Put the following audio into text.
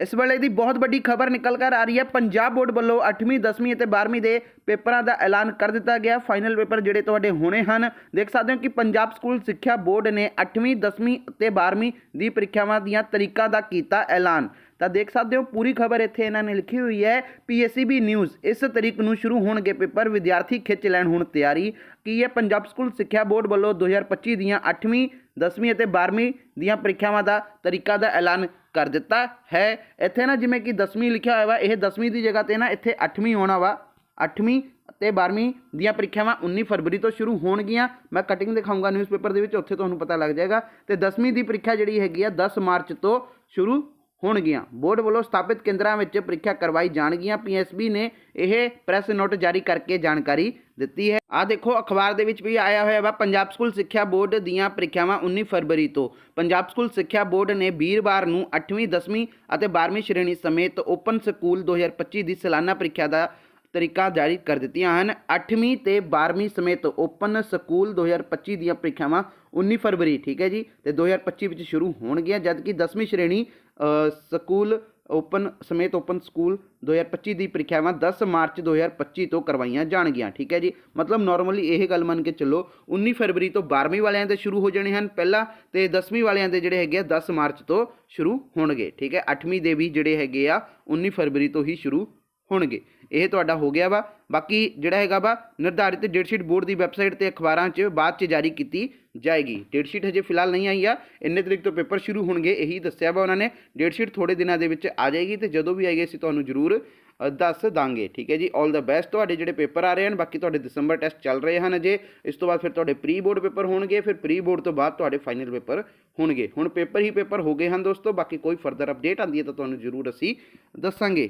ਇਸ ਵੇਲੇ ਦੀ ਬਹੁਤ ਵੱਡੀ ਖਬਰ ਨਿਕਲ ਕਰ ਆ ਰਹੀ ਹੈ। ਪੰਜਾਬ ਬੋਰਡ ਵੱਲੋਂ 8ਵੀਂ 10ਵੀਂ ਅਤੇ 12ਵੀਂ ਦੇ ਪੇਪਰਾਂ ਦਾ ਐਲਾਨ ਕਰ ਦਿੱਤਾ ਗਿਆ। ਫਾਈਨਲ ਪੇਪਰ ਜਿਹੜੇ ਤੁਹਾਡੇ ਹੋਣੇ ਹਨ, ਦੇਖ ਸਕਦੇ ਹੋ ਕਿ ਪੰਜਾਬ ਸਕੂਲ ਸਿੱਖਿਆ ਬੋਰਡ ਨੇ 8ਵੀਂ 10ਵੀਂ ਅਤੇ 12ਵੀਂ ਦੀ ਪ੍ਰੀਖਿਆਵਾਂ ਦੀਆਂ ਤਰੀਕਾਂ ਦਾ ਕੀਤਾ ਐਲਾਨ। ਤਾਂ ਦੇਖ ਸਕਦੇ ਹੋ, ਪੂਰੀ ਖਬਰ ਇੱਥੇ ਇਹਨਾਂ ਨੇ ਲਿਖੀ ਹੋਈ ਹੈ। ਪੀਐਸਸੀਬੀ ਨਿਊਜ਼ ਇਸ ਤਰੀਕ ਨੂੰ ਸ਼ੁਰੂ ਹੋਣਗੇ ਪੇਪਰ। ਵਿਦਿਆਰਥੀ ਖਿੱਚ ਲੈਣ ਹੁਣ ਤਿਆਰੀ। ਕੀ ਹੈ ਪੰਜਾਬ ਸਕੂਲ ਸਿੱਖਿਆ ਬੋਰਡ ਵੱਲੋਂ 2025 ਦੀਆਂ 8ਵੀਂ 10ਵੀਂ ਅਤੇ 12ਵੀਂ ਦੀਆਂ ਪ੍ਰੀਖਿਆਵਾਂ ਦਾ ਤਰੀਕਾ ਦਾ ਐਲਾਨ ਕਰ ਦਿੱਤਾ ਹੈ। ਇੱਥੇ ਨਾ ਜਿਵੇਂ ਕਿ 10ਵੀਂ ਲਿਖਿਆ ਹੋਇਆ ਵਾ, ਇਹ 10ਵੀਂ ਦੀ ਜਗ੍ਹਾ ਤੇ ਨਾ ਇੱਥੇ 8ਵੀਂ ਹੋਣਾ ਵਾ। 8ਵੀਂ ਤੇ 12ਵੀਂ ਦੀਆਂ ਪ੍ਰੀਖਿਆਵਾਂ 19 ਫਰਵਰੀ ਤੋਂ ਸ਼ੁਰੂ ਹੋਣਗੀਆਂ। ਮੈਂ ਕਟਿੰਗ ਦਿਖਾਉਂਗਾ ਨਿਊਜ਼ਪੇਪਰ ਦੇ ਵਿੱਚ, ਉੱਥੇ ਤੁਹਾਨੂੰ ਪਤਾ ਲੱਗ ਜਾਏਗਾ। ਤੇ 10ਵੀਂ ਦੀ ਪ੍ਰੀਖਿਆ ਜਿਹੜੀ ਹੈਗੀ ਆ 10 ਮਾਰਚ ਤੋਂ ਸ਼ੁਰੂ ਹੋਣਗੀਆਂ। ਬੋਰਡ ਵੱਲੋਂ ਸਥਾਪਿਤ ਕੇਂਦਰਾਂ ਵਿੱਚ ਪ੍ਰੀਖਿਆ ਕਰਵਾਈ ਜਾਣਗੀਆਂ। ਪੀਐਸਬੀ ਨੇ ਇਹ ਪ੍ਰੈਸ ਨੋਟ ਜਾਰੀ ਕਰਕੇ ਜਾਣਕਾਰੀ ਦਿੱਤੀ ਹੈ। ਆ ਦੇਖੋ, ਅਖਬਾਰ ਦੇ ਵਿੱਚ ਵੀ ਆਇਆ ਹੋਇਆ ਵਾ, ਪੰਜਾਬ ਸਕੂਲ ਸਿੱਖਿਆ ਬੋਰਡ ਦੀਆਂ ਪ੍ਰੀਖਿਆਵਾਂ 19 ਫਰਵਰੀ ਤੋਂ। ਪੰਜਾਬ ਸਕੂਲ ਸਿੱਖਿਆ ਬੋਰਡ ਨੇ ਵੀਰਵਾਰ ਨੂੰ 8ਵੀਂ 10ਵੀਂ ਅਤੇ 12ਵੀਂ ਸ਼੍ਰੇਣੀ ਸਮੇਤ ਓਪਨ ਸਕੂਲ 2025 ਦੀ ਸਾਲਾਨਾ ਪ੍ਰੀਖਿਆ ਦਾ ਤਰੀਕਾ ਜਾਰੀ ਕਰ ਦਿੱਤੀਆਂ ਹਨ। 8ਵੀਂ ਤੇ 12ਵੀਂ ਸਮੇਤ ਓਪਨ ਸਕੂਲ 2025 ਦੀਆਂ ਪ੍ਰੀਖਿਆਵਾਂ 19 ਫਰਵਰੀ, ਠੀਕ ਹੈ ਜੀ, ਤੇ 2025 ਵਿੱਚ ਸ਼ੁਰੂ ਹੋਣਗੀਆਂ, ਜਦਕਿ 10ਵੀਂ ਸ਼੍ਰੇਣੀ ਸਕੂਲ ਓਪਨ, ਸਮੇਤ ਓਪਨ ਸਕੂਲ 2025 ਦੀ ਪ੍ਰੀਖਿਆਵਾਂ 10 ਮਾਰਚ 2025 ਤੋਂ ਕਰਵਾਈਆਂ ਜਾਣਗੀਆਂ, ਠੀਕ ਹੈ ਜੀ? ਮਤਲਬ ਨਾਰਮਲੀ ਇਹ ਗੱਲ ਮੰਨ ਕੇ ਚੱਲੋ 19 ਫਰਵਰੀ ਤੋਂ 12ਵੀਂ ਵਾਲਿਆਂ ਦੇ ਸ਼ੁਰੂ ਹੋ ਜਾਣੇ ਹਨ, ਪਹਿਲਾਂ ਤੇ 10ਵੀਂ ਵਾਲਿਆਂ ਦੇ ਜਿਹੜੇ ਹੈਗੇ ਆ 10 ਮਾਰਚ ਤੋਂ ਸ਼ੁਰੂ ਹੋਣਗੇ, ਠੀਕ ਹੈ? 8ਵੀਂ ਦੇ ਵੀ ਜਿਹੜੇ ਹੈਗੇ ਆ 19 ਫਰਵਰੀ ਤੋਂ ਹੀ ਸ਼ੁਰੂ ਹੋਣਗੇ। ਇਹ ਤੁਹਾਡਾ ਹੋ ਗਿਆ ਵਾ। ਬਾਕੀ ਜਿਹੜਾ ਹੈਗਾ ਵਾ, ਨਿਰਧਾਰਿਤ ਡੇਟਸ਼ੀਟ ਬੋਰਡ ਦੀ ਵੈਬਸਾਈਟ ਤੇ ਅਖਬਾਰਾਂ 'ਚ ਬਾਅਦ 'ਚ ਜਾਰੀ ਕੀਤੀ ਜਾਏਗੀ। ਡੇਟਸ਼ੀਟ ਹਜੇ ਫਿਲਹਾਲ ਨਹੀਂ ਆਈ ਆ, ਇੰਨੇ ਤਰੀਕ ਤੋਂ ਪੇਪਰ ਸ਼ੁਰੂ ਹੋਣਗੇ, ਇਹੀ ਦੱਸਿਆ ਵਾ ਉਹਨਾਂ ਨੇ। ਡੇਟਸ਼ੀਟ ਥੋੜੇ ਦਿਨਾਂ ਦੇ ਵਿੱਚ ਆ ਜਾਏਗੀ ਤੇ ਜਦੋਂ ਵੀ ਆਏਗੀ ਅਸੀਂ ਤੁਹਾਨੂੰ ਜ਼ਰੂਰ ਦੱਸ ਦਾਂਗੇ। ਠੀਕ ਹੈ ਜੀ? 올 ਦਾ ਬੈਸਟ ਤੁਹਾਡੇ ਜਿਹੜੇ ਪੇਪਰ ਆ ਰਹੇ ਹਨ, ਬਾਕੀ ਤੁਹਾਡੇ ਦਸੰਬਰ ਟੈਸਟ ਚੱਲ ਰਹੇ ਹਨ ਅਜੇ। ਇਸ ਤੋਂ ਬਾਅਦ ਫਿਰ ਤੁਹਾਡੇ ਪ੍ਰੀ ਬੋਰਡ ਪੇਪਰ ਹੋਣਗੇ, ਫਿਰ ਪ੍ਰੀ ਬੋਰਡ ਤੋਂ ਬਾਅਦ ਤੁਹਾਡੇ ਫਾਈਨਲ ਪੇਪਰ ਹੋਣਗੇ। ਹੁਣ ਪੇਪਰ ਹੀ ਪੇਪਰ ਹੋ ਗਏ ਹਨ ਦੋਸਤੋ, ਬਾਕੀ ਕੋਈ ਫਰਦਰ ਅਪਡੇਟ ਆਉਂਦੀ ਹੈ ਤਾਂ ਤੁਹਾਨੂੰ ਜ਼ਰੂਰ ਅਸੀਂ ਦੱਸਾਂਗੇ।